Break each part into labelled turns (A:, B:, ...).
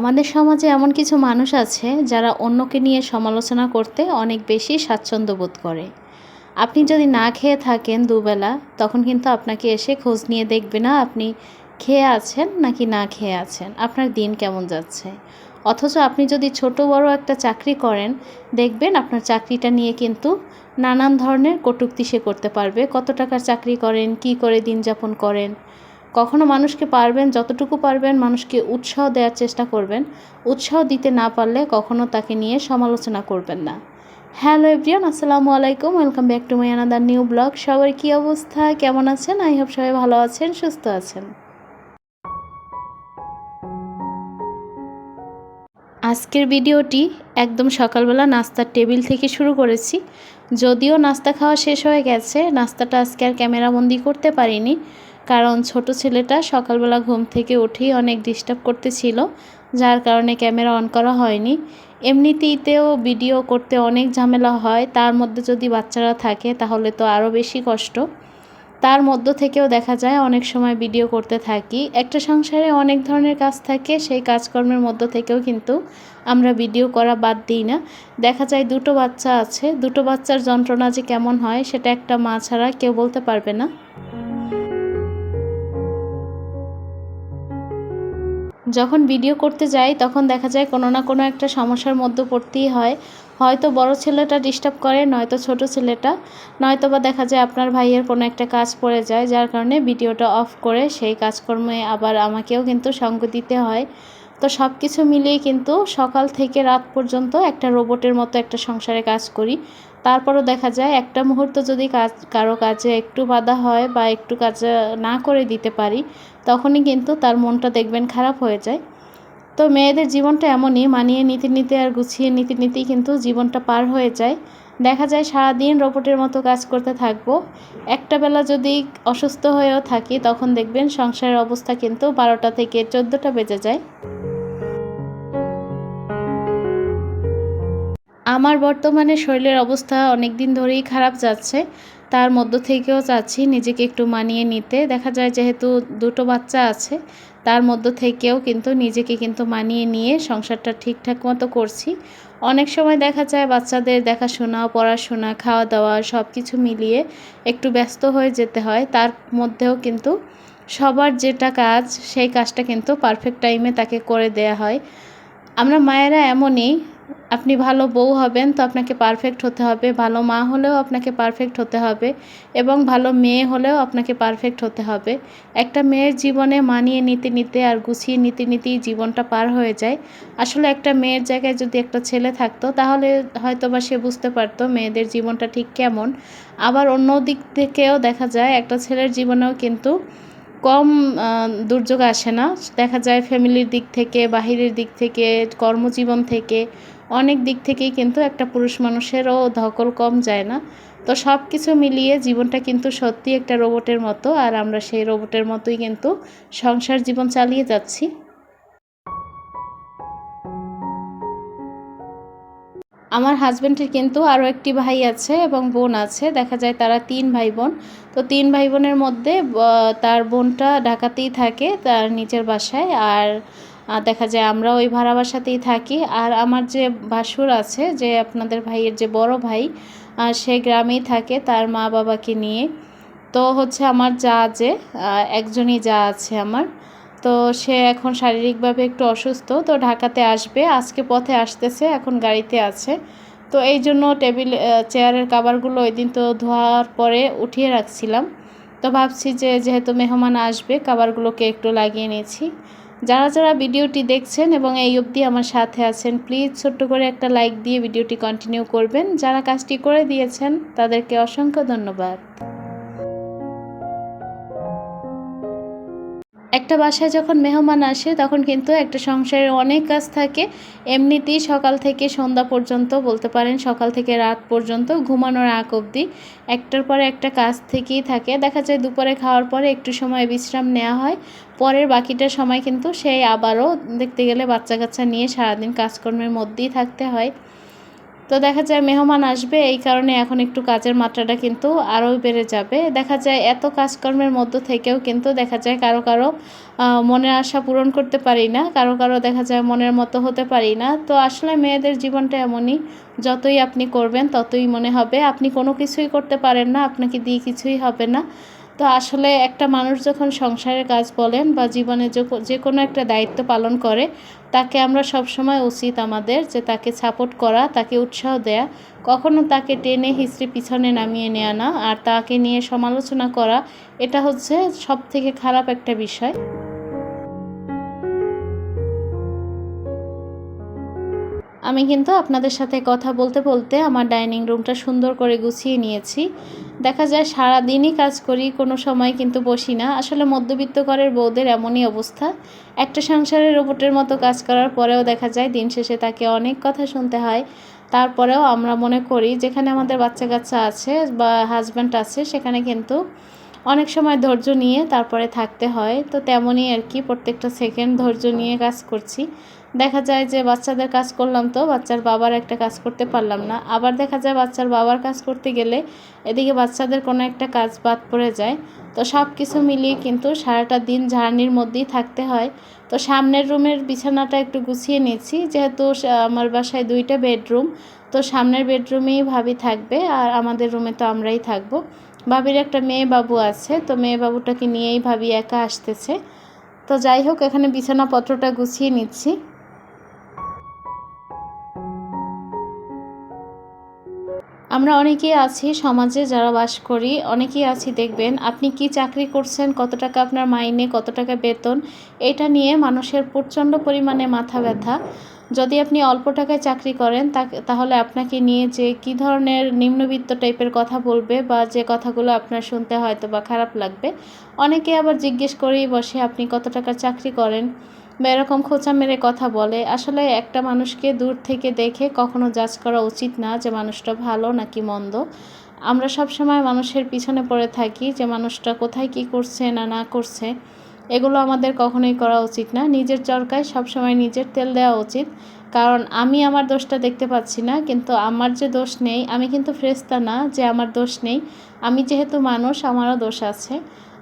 A: আমাদের সমাজে এমন কিছু মানুষ আছে যারা অন্যকে নিয়ে সমালোচনা করতে অনেক বেশি স্বাচ্ছন্দ্য বোধ করে। আপনি যদি না খেয়ে থাকেন দুবেলা, তখন কিন্তু আপনাকে এসে খোঁজ নিয়ে দেখবে না আপনি খেয়ে আছেন নাকি না খেয়ে আছেন, আপনার দিন কেমন যাচ্ছে। অথচ আপনি যদি ছোট বড় একটা চাকরি করেন, দেখবেন আপনার চাকরিটা নিয়ে কিন্তু নানান ধরনের কটূক্তি সে করতে পারবে। কত টাকার চাকরি করেন, কি করে দিন যাপন করেন। কখনো মানুষকে পারবেন, যতটুকু পারবেন মানুষকে উৎসাহ দেওয়ার চেষ্টা করবেন। উৎসাহ দিতে না পারলে কখনো তাকে নিয়ে সমালোচনা করবেন না। হ্যালো এভরিয়ান আসসালামু আলাইকুম। Welcome back to my another new blog. সবার কী অবস্থা? কেমন আছেন? আই হোপ সবাই ভালো আছেন, সুস্থ আছেন। আজকের ভিডিওটি একদম সকালবেলা নাস্তার টেবিল থেকে শুরু করেছি। যদিও নাস্তা খাওয়া শেষ হয়ে গেছে, নাস্তাটা আজকে আর ক্যামেরাবন্দি করতে পারিনি। কারণ ছোট ছেলেটা সকালবেলা ঘুম থেকে উঠেই অনেক ডিস্টার্ব করতেছিল, যার কারণে ক্যামেরা অন করা হয়নি। এমনিতেইতেও ভিডিও করতে অনেক ঝামেলা হয়, তার মধ্যে যদি বাচ্চারা থাকে তাহলে তো আরও বেশি কষ্ট। তার মধ্য থেকেও দেখা যায় অনেক সময় ভিডিও করতে থাকি। একটা সংসারে অনেক ধরনের কাজ থাকে, সেই কাজকর্মের মধ্য থেকেও কিন্তু আমরা ভিডিও করা বাদ দিই না। দেখা যায় দুটো বাচ্চা আছে, দুটো বাচ্চার যন্ত্রণা যে কেমন হয় সেটা একটা মা ছাড়া কেউ বলতে পারবে না। যখন ভিডিও করতে যাই, তখন দেখা যায় কোনো না কোনো একটা সমস্যার মধ্যে পড়তেই হয়। হয়তো বড় ছেলেটা ডিস্টার্ব করে, নয়তো ছোট ছেলেটা। নয়তো বা দেখা যায় আপনার ভাইয়ের কোনো একটা কাজ পড়ে যায়, যার কারণে ভিডিওটা অফ করে সেই কাজকর্মে আবার আমাকেও কিন্তু সঙ্গ দিতে হয়। তো সব কিছু মিলিয়ে কিন্তু সকাল থেকে রাত পর্যন্ত একটা রোবটের মতো একটা সংসারে কাজ করি। তারপরও দেখা যায়, একটা মুহূর্ত যদি কাজ, কারও কাজে একটু বাধা হয় বা একটু কাজ না করে দিতে পারি, তখনই কিন্তু তার মনটা দেখবেন খারাপ হয়ে যায়। তো মেয়েদের জীবনটা এমনই, মানিয়ে নিতে নিতে আর গুছিয়ে নিতে, নিতেই কিন্তু জীবনটা পার হয়ে যায়। দেখা যায় সারাদিন রোবটের মতো কাজ করতে থাকব। একটা বেলা যদি অসুস্থ হয়েও থাকি, তখন দেখবেন সংসারের অবস্থা কিন্তু বারোটা থেকে চোদ্দোটা বেজে যায়। আমার বর্তমানে শরীরের অবস্থা অনেক দিন ধরেই খারাপ যাচ্ছে। তার মধ্য থেকেও চাচ্ছি নিজেকে একটু মানিয়ে নিতে। দেখা যায় যেহেতু দুটো বাচ্চা আছে, তার মধ্য থেকেও কিন্তু নিজেকে কিন্তু মানিয়ে নিয়ে সংসারটা ঠিকঠাক মতো করছি। অনেক সময় দেখা যায় বাচ্চাদের দেখাশোনা, পড়াশোনা খাওয়া দাওয়া সব কিছু মিলিয়ে একটু ব্যস্ত হয়ে যেতে হয়। তার মধ্যেও কিন্তু সবার যেটা কাজ, সেই কাজটা কিন্তু পারফেক্ট টাইমে তাকে করে দেয়া হয়। আমরা মায়েরা এমনই আপনি ভালো বউ হবেন, তো আপনাকে পারফেক্ট হতে হবে। ভালো মা হলেও আপনাকে পারফেক্ট হতে হবে এবং ভালো মেয়ে হলেও আপনাকে পারফেক্ট হতে হবে। একটা মেয়ের জীবনে মানিয়ে নিতে নিতে আর গুছিয়ে নিতে, নিতেই জীবনটা পার হয়ে যায়। আসলে একটা মেয়ের জায়গায় যদি একটা ছেলে থাকতো, তাহলে হয়তো বা সে বুঝতে পারতো মেয়েদের জীবনটা ঠিক কেমন। আবার অন্য দিক থেকেও দেখা যায়, একটা ছেলের জীবনেও কিন্তু কম দুর্যোগ আসে না। দেখা যায় ফ্যামিলির দিক থেকে, বাহিরের দিক থেকে, কর্মজীবন থেকে অনেক দিক থেকেই কিন্তু একটা পুরুষ মানুষেরও ধকল কম যায় না। তো সব কিছু মিলিয়ে জীবনটা কিন্তু সত্যি একটা রোবটের মতো, আর আমরা সেই রোবটের মতোই কিন্তু সংসার জীবন চালিয়ে যাচ্ছি। আমার হাজব্যান্ডের কিন্তু আরও একটি ভাই আছে এবং বোন আছে। দেখা যায় তারা তিন ভাই বোন তো তিন ভাই বোনের মধ্যে তার বোনটা ঢাকাতেই থাকে, তার নিজের বাসায়। আর দেখা যায় আমরা ওই ভাড়া বাসাতেই থাকি। আর আমার যে ভাসুর আছে, যে আপনাদের ভাইয়ের যে বড় ভাই সে গ্রামেই থাকে তার মা বাবাকে নিয়ে। তো হচ্ছে আমার যা যে একজনই যা আছে আমার। তো সে এখন শারীরিকভাবে একটু অসুস্থ, তো ঢাকাতে আসবে। আজকে পথে আসতেছে, এখন গাড়িতে আছে। তো এই জন্য টেবিল চেয়ারের কাবারগুলো ওই দিন তো ধোয়ার পরে উঠিয়ে রাখছিলাম। তো ভাবছি যে যেহেতু মেহমান আসবে, কাবারগুলোকে একটু লাগিয়ে নিয়েছি। যারা যারা ভিডিওটি দেখছেন এবং এই অবধি আমার সাথে আছেন, প্লিজ ছোট্ট করে একটা লাইক দিয়ে ভিডিওটি কন্টিনিউ করবেন। যারা কাজটি করে দিয়েছেন, তাদেরকে অসংখ্য ধন্যবাদ। একটা বাসায় যখন মেহমান আসে, তখন কিন্তু একটা সংসারের অনেক কাজ থাকে। এমনিতেই সকাল থেকে সন্ধ্যা পর্যন্ত বলতে পারেন সকাল থেকে রাত পর্যন্ত ঘুমানোর আগ অবধি একটার পরে একটা কাজ থেকেই থাকে। দেখা যায় দুপুরে খাওয়ার পরে একটু সময় বিশ্রাম নেওয়া হয়। পরের বাকিটা সময় কিন্তু সেই আবারও দেখতে গেলে বাচ্চা কাচ্চা নিয়ে সারাদিন কাজকর্মের মধ্যেই থাকতে হয়। তো দেখা যায় মেহমান আসবে, এই কারণে এখন একটু কাজের মাত্রাটা কিন্তু আরও বেড়ে যাবে। দেখা যায় এত কাজকর্মের মধ্য থেকেও কিন্তু দেখা যায় কারও কারও মনের আশা পূরণ করতে পারি না, কারও কারও দেখা যায় মনের মতো হতে পারি না। তো আসলে মেয়েদের জীবনটা এমনই, যতই আপনি করবেন ততই মনে হবে। আপনি কোনো কিছুই করতে পারেন না, আপনাকে দিয়ে কিছুই হবে না। তো আসলে একটা মানুষ যখন সংসারের কাজ বলেন বা জীবনে যে কোনো একটা দায়িত্ব পালন করে, তাকে আমরা সবসময় উচিত আমাদের যে তাকে সাপোর্ট করা, তাকে উৎসাহ দেয়া। কখনো তাকে টেনে হিস্ট্রি পিছনে নামিয়ে নেওয়া না, আর তাকে নিয়ে সমালোচনা করা, এটা হচ্ছে সব থেকে খারাপ একটা বিষয়। আমি কিন্তু আপনাদের সাথে কথা বলতে বলতে আমার ডাইনিং রুমটা সুন্দর করে গুছিয়ে নিয়েছি। দেখা যায় সারা দিনই কাজ করি, কোনো সময় কিন্তু বসি না। আসলে মধ্যবিত্ত ঘরের বউদের এমনই অবস্থা। একটা সংসারের রোবটের মতো কাজ করার পরেও দেখা যায় দিন শেষে তাকে অনেক কথা শুনতে হয়। তারপরেও আমরা মনে করি, যেখানে আমাদের বাচ্চা কাচ্চা আছে বা হাজব্যান্ড আছে, সেখানে কিন্তু অনেক সময় ধৈর্য নিয়ে তারপরে থাকতে হয়, তো তেমনই আর কি প্রত্যেকটা সেকেন্ড ধৈর্য নিয়ে কাজ করছি। দেখা যায় যে বাচ্চাদের কাজ করলাম তো, বাচ্চার বাবার একটা কাজ করতে পারলাম না। আবার দেখা যায় বাচ্চার বাবার কাজ করতে গেলে এদিকে বাচ্চাদের কোনো একটা কাজ বাদ পড়ে যায়। তো সব কিছু মিলিয়ে কিন্তু সারাটা দিন ঝাড়নির মধ্যেই থাকতে হয়। তো সামনের রুমের বিছানাটা একটু গুছিয়ে নিয়েছি, যেহেতু আমার বাসায় দুইটা বেডরুম, তো সামনের বেডরুমেই ভাবি থাকবে আর আমাদের রুমে তো আমরাই থাকব। ভাবির একটা মেয়ে বাবু আছে, তো মেয়ে বাবুটাকে নিয়েই ভাবি একা আসতেছে। তো যাই হোক, এখানে বিছানাপত্রটা গুছিয়ে নিচ্ছি। আমরা অনেকেই আছি সমাজে যারা বাস করি, অনেকেই আছি, দেখবেন, আপনি কি চাকরি করছেন, কত টাকা আপনার মাইনে, কত টাকা বেতন, এটা নিয়ে মানুষের প্রচণ্ড পরিমাণে মাথা ব্যথা। যদি আপনি অল্প টাকায় চাকরি করেন তাহলে আপনাকে নিয়ে যে কি ধরনের নিম্নবিত্ত টাইপের কথা বলবে বা যে কথাগুলো আপনার শুনতে হয়তো বা খারাপ লাগবে, অনেকে আবার জিজ্ঞেস করেই বসে আপনি কত টাকার চাকরি করেন বা এরকম খোঁচা মেরে কথা বলে। আসলে একটা মানুষকে দূর থেকে দেখে কখনো জাজ করা উচিত না যে মানুষটা ভালো নাকি মন্দ। আমরা সব সময় মানুষের পিছনে পড়ে থাকি যে মানুষটা কোথায় কি করছে না না করছে। এগুলো আমাদের কখনোই করা উচিত না। নিজের চরকায় সবসময় নিজের তেল দেওয়া উচিত। কারণ আমি আমার দোষটা দেখতে পাচ্ছি না, কিন্তু আমার যে দোষ নেই, আমি কিন্তু ফ্রেস্তা না যে আমার দোষ নেই। আমি যেহেতু মানুষ, আমারও দোষ আছে।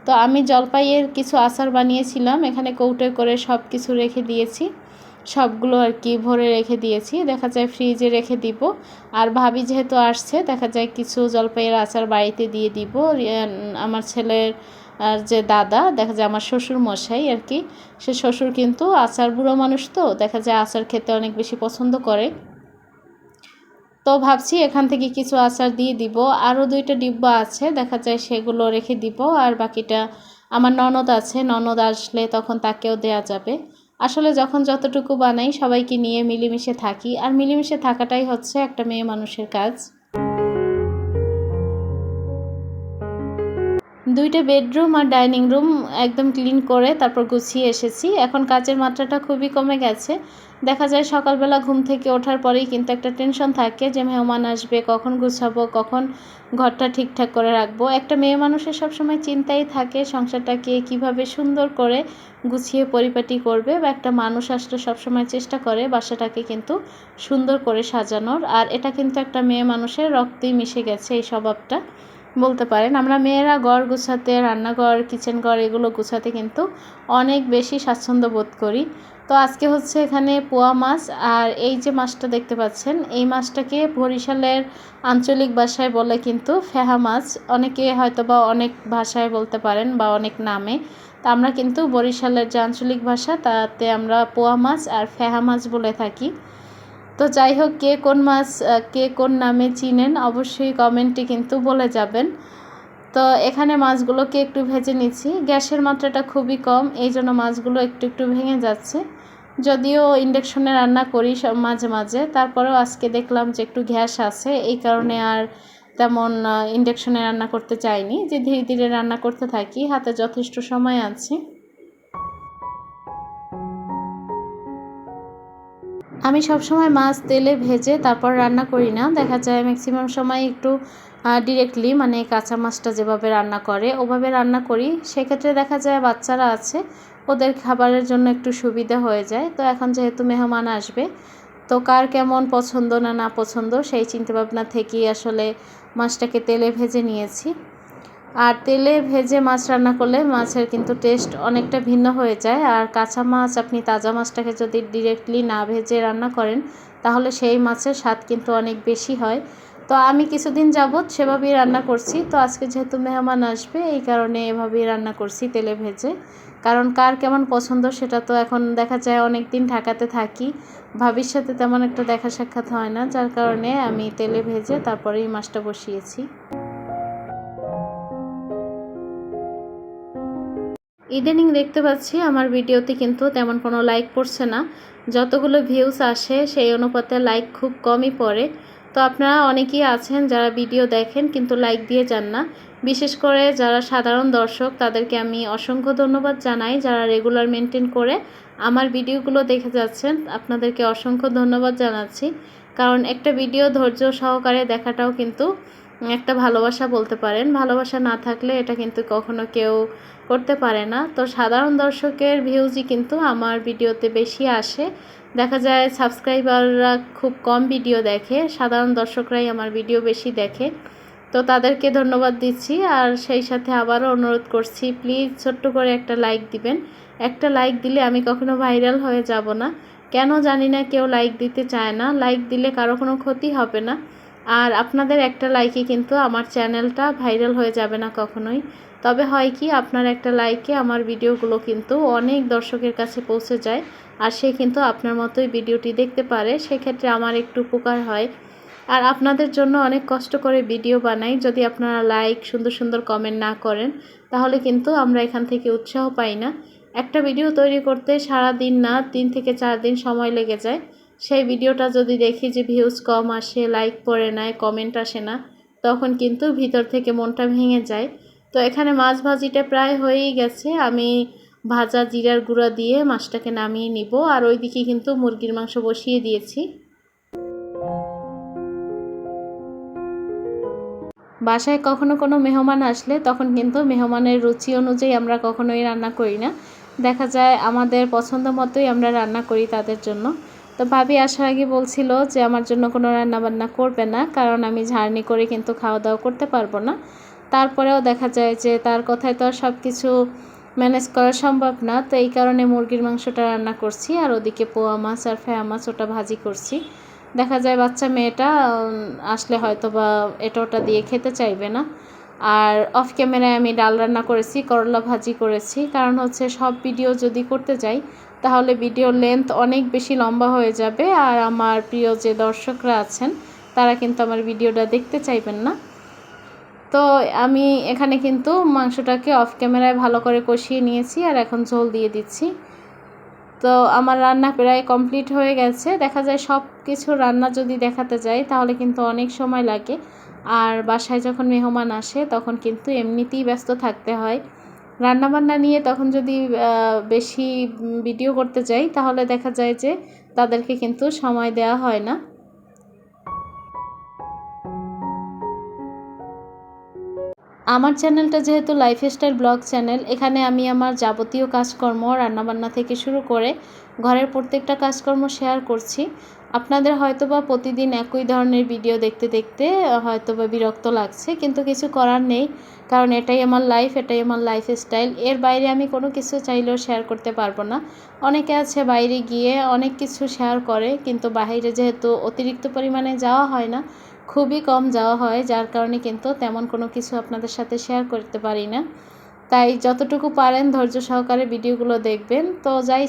A: তো আমি জলপাইয়ের কিছু আচার বানিয়েছিলাম, এখানে কৌটোয় করে সব কিছু রেখে দিয়েছি। সবগুলো আর কি ভরে রেখে দিয়েছি। দেখা যায় ফ্রিজে রেখে দিব। আর ভাবি যেহেতু আসছে, দেখা যায় কিছু জলপাইয়ের আচার বাড়িতে দিয়ে দিব। আমার ছেলের আর যে দাদা, দেখা যায় আমার শ্বশুর মশাই আর কি, সে শ্বশুর কিন্তু আচার বুড়ো মানুষ তো, দেখা যায় আচার খেতে অনেক বেশি পছন্দ করে। তো ভাবছি এখান থেকে কিছু আচার দিয়ে দিব। আরও দুইটা ডিব্বা আছে, দেখা যায় সেগুলো রেখে দিব আর বাকিটা আমার ননদ আছে, ননদ আসলে তখন তাকেও দেয়া যাবে। আসলে যখন যতটুকু বানাই সবাইকে নিয়ে মিলেমিশে থাকি। আর মিলেমিশে থাকাটাই হচ্ছে একটা মেয়ে মানুষের কাজ। দুইটা বেডরুম আর ডাইনিং রুম একদম ক্লিন করে তারপর গুছিয়ে এসেছি। এখন কাজের মাত্রাটা খুবই কমে গেছে। দেখা যায় সকালবেলা ঘুম থেকে ওঠার পরেই কিন্তু একটা টেনশন থাকে যে মেহমান আসবে, কখন গুছাবো, কখন ঘরটা ঠিকঠাক করে রাখব। একটা মেয়ে মানুষের সবসময় চিন্তাই থাকে সংসারটাকে কীভাবে সুন্দর করে গুছিয়ে পরিপাটি করবে বা একটা মানুষ আসলে সবসময় চেষ্টা করে বাসাটাকে কিন্তু সুন্দর করে সাজানোর। আর এটা কিন্তু একটা মেয়ে মানুষের রক্তেই মিশে গেছে এই স্বভাবটা। বলতে পারেন। আমরা মেয়েরা ঘর গুছাতে, রান্নাঘর কিচেন ঘর এগুলো গুছাতে কিন্তু অনেক বেশি স্বাচ্ছন্দ্য বোধ করি। তো আজকে হচ্ছে এখানে পোয়া মাছ আর এই যে মাছটা দেখতে পাচ্ছেন, এই মাছটাকে বরিশালের আঞ্চলিক ভাষায় বলে কিন্তু ফেহা মাছ। অনেকে হয়তো বা অনেক ভাষায় বলতে পারেন বা অনেক নামে। তা আমরা কিন্তু বরিশালের যে আঞ্চলিক ভাষা, তাতে আমরা পোয়া মাছ আর ফেহা মাছ বলে থাকি। তো যাই হোক, কে কোন মাছ কে কোন নামে চিনেন অবশ্যই কমেন্টে কিন্তু বলে যাবেন। তো এখানে মাছগুলোকে একটু ভেজে নিচ্ছি। গ্যাসের মাত্রাটা খুবই কম, এই জন্য মাছগুলো একটু একটু ভেঙে যাচ্ছে। যদিও ইন্ডাকশনে রান্না করি সব মাঝে মাঝে, তারপরেও আজকে দেখলাম যে একটু গ্যাস আছে, এই কারণে আর তেমন ইন্ডাকশনে রান্না করতে চাইনি। যে ধীরে ধীরে রান্না করতে থাকি, হাতে যথেষ্ট সময় আছে। আমি সবসময় মাছ, তেলে ভেজে তারপর রান্না করি না। দেখা যায় ম্যাক্সিমাম সময় একটু ডিরেক্টলি মানে কাঁচা মাছটা যেভাবে রান্না করে, ওভাবে রান্না করি। সেক্ষেত্রে দেখা যায় বাচ্চারা আছে, ওদের খাবারের জন্য একটু সুবিধা হয়ে যায়। তো এখন যেহেতু মেহমান আসবে, তো কার কেমন পছন্দ না না পছন্দ, সেই চিন্তাভাবনা থেকেই আসলে মাছটাকে তেলে ভেজে নিয়েছি। আর তেলে ভেজে মাছ রান্না করলে মাছের কিন্তু টেস্ট অনেকটা ভিন্ন হয়ে যায়। আর কাঁচা মাছ আপনি তাজা মাছটাকে যদি ডিরেক্টলি না ভেজে রান্না করেন, তাহলে সেই মাছের স্বাদ কিন্তু অনেক বেশি হয়। তো আমি কিছুদিন যাবৎ সেভাবেই রান্না করছি। তো আজকে যেহেতু মেহমান আসবে, এই কারণে এভাবেই রান্না করছি তেলে ভেজে। কারণ কার কেমন পছন্দ সেটা তো এখন দেখা যায় অনেক দিন ঢাকাতে থাকি। ভাবির সাথে তেমন একটা দেখা সাক্ষাৎ হয় না। যার কারণে আমি তেলে ভেজে তারপরেই মাছটা বসিয়েছি। ইদানিং দেখতে পাচ্ছি আমার ভিডিওতে কিন্তু তেমন কোনো লাইক পড়ছে না। যতগুলো ভিউস আসে, সেই অনুপাতে লাইক খুব কমই পড়ে। তো আপনারা অনেকেই আছেন যারা ভিডিও দেখেন কিন্তু লাইক দিয়ে যান না। বিশেষ করে যারা সাধারণ দর্শক, তাদেরকে আমি অসংখ্য ধন্যবাদ জানাই। যারা রেগুলার মেনটেন করে আমার ভিডিওগুলো দেখে যাচ্ছেন, আপনাদেরকে অসংখ্য ধন্যবাদ জানাচ্ছি। কারণ একটা ভিডিও ধৈর্য সহকারে দেখাটাও কিন্তু একটা ভালোবাসা বলতে পারেন। ভালোবাসা না থাকলে এটা কিন্তু কখনো কেউ করতে পারে না। তো সাধারণ দর্শকের ভিউজই কিন্তু আমার ভিডিওতে বেশি আসে। দেখা যায় সাবস্ক্রাইবাররা খুব কম ভিডিও দেখে, সাধারণ দর্শকরাই আমার ভিডিও বেশি দেখে। তো তাদেরকে ধন্যবাদ দিচ্ছি আর সেই সাথে আবারও অনুরোধ করছি প্লিজ ছোট্ট করে একটা লাইক দিবেন। একটা লাইক দিলে আমি কখনো ভাইরাল হয়ে যাব না। কেন জানি না কেউ লাইক দিতে চায় না। লাইক দিলে কারও কোনো ক্ষতি হবে না। আর আপনাদের একটা লাইকে কিন্তু আমার চ্যানেলটা ভাইরাল হয়ে যাবে না কখনোই। তবে হয় কি, আপনার একটা লাইকে আমার ভিডিওগুলো কিন্তু অনেক দর্শকের কাছে পৌঁছে যায় আর সে কিন্তু আপনার মতোই ভিডিওটি দেখতে পারে। সেক্ষেত্রে আমার একটু উপকার হয়। আর আপনাদের জন্য অনেক কষ্ট করে ভিডিও বানাই। যদি আপনারা লাইক সুন্দর সুন্দর কমেন্ট না করেন, তাহলে কিন্তু আমরা এখান থেকে উৎসাহ পাই না। একটা ভিডিও তৈরি করতে সারা দিন না, তিন থেকে চার দিন সময় লেগে যায়। সেই ভিডিওটা যদি দেখি যে ভিউজ কম আসে লাইক পড়ে নেয় কমেন্ট আসে না, তখন কিন্তু ভিতর থেকে মনটা ভেঙে যায়। তো এখানে মাছ ভাজিটা প্রায় হয়েই গেছে। আমি ভাজা জিরার গুঁড়া দিয়ে মাছটাকে নামিয়ে নিব আর ওইদিকে কিন্তু মুরগির মাংস বসিয়ে দিয়েছি। বাসায় কখনো কোনো মেহমান আসলে তখন কিন্তু মেহমানের রুচি অনুযায়ী আমরা কখনোই রান্না করি না। দেখা যায় আমাদের পছন্দ মতোই আমরা রান্না করি তাদের জন্য। তো ভাবি আসার আগে বলছিল যে আমার জন্য কোনো রান্না বান্না করবে না, কারণ আমি ঝাড়নি করে কিন্তু খাওয়া দাওয়া করতে পারব না। তারপরেও দেখা যায় যে তার কথায় তো আর সব কিছু ম্যানেজ করা সম্ভব না। তো এই কারণে মুরগির মাংসটা রান্না করছি আর ওদিকে পোয়া মাছ আর ফেয়া মাছ ওটা ভাজি করছি। দেখা যায় বাচ্চা মেয়েটা আসলে হয়তো বা এটা ওটা দিয়ে খেতে চাইবে না। আর অফ ক্যামেরায় আমি ডাল রান্না করেছি, করলা ভাজি করেছি। কারণ হচ্ছে সব ভিডিও যদি করতে যাই, তাহলে ভিডিও লেন্থ অনেক বেশি লম্বা হয়ে যাবে। আর আমার প্রিয় যে দর্শকরা আছেন, তারা কিন্তু আমার ভিডিওটা দেখতে চাইবেন না। তো আমি এখানে কিন্তু মাংসটাকে অফ ক্যামেরায় ভালো করে কষিয়ে নিয়েছি আর এখন ঝোল দিয়ে দিচ্ছি। তো আমার রান্না প্রায় কমপ্লিট হয়ে গেছে। দেখা যায় সব কিছু রান্না যদি দেখাতে যাই, তাহলে কিন্তু অনেক সময় লাগে। আর বাসায় যখন মেহমান আসে, তখন কিন্তু এমনিতেই ব্যস্ত থাকতে হয়। রান্নাবান্না নিয়ে তখন যদি বেশি ভিডিও করতে যাই, তাহলে দেখা যায় যে তাদেরকে কিন্তু সময় দেওয়া হয় না। আমার চ্যানেলটা যেহেতু লাইফস্টাইল ব্লগ চ্যানেল, এখানে আমি আমার যাবতীয় কাজকর্ম, রান্নাবান্না থেকে শুরু করে ঘরের প্রত্যেকটা কাজকর্ম শেয়ার করছি। আপনাদের হয়তোবা প্রতিদিন একই ধরনের ভিডিও দেখতে দেখতে হয়তোবা বিরক্ত লাগছে, কিন্তু কিছু করার নেই, কারণ এটাই আমার লাইফ এটাই আমার লাইফ স্টাইল এর বাইরে আমি কোনো কিছু চাইলেও শেয়ার করতে পারব না। অনেকে আছে বাইরে গিয়ে অনেক কিছু শেয়ার করে, কিন্তু বাইরে যেহেতু অতিরিক্ত পরিমাণে যাওয়া হয় না খুবই কম যাওয়া হয়, যার কারণে কিন্তু তেমন কোনো কিছু আপনাদের সাথে শেয়ার করতে পারি না। তাই যতটুকু পারেন ধৈর্য সহকারে ভিডিওগুলো দেখবেন। তো যাই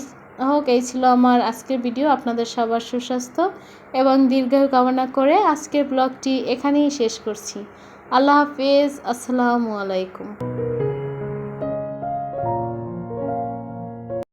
A: হোক, এই ছিল আমার আজকের ভিডিও। আপনাদের সবার সুস্বাস্থ্য এবং দীর্ঘায়ু কামনা করে আজকের ব্লগটি এখানেই শেষ করছি। আল্লাহ হাফিজ। আসসালামু আলাইকুম।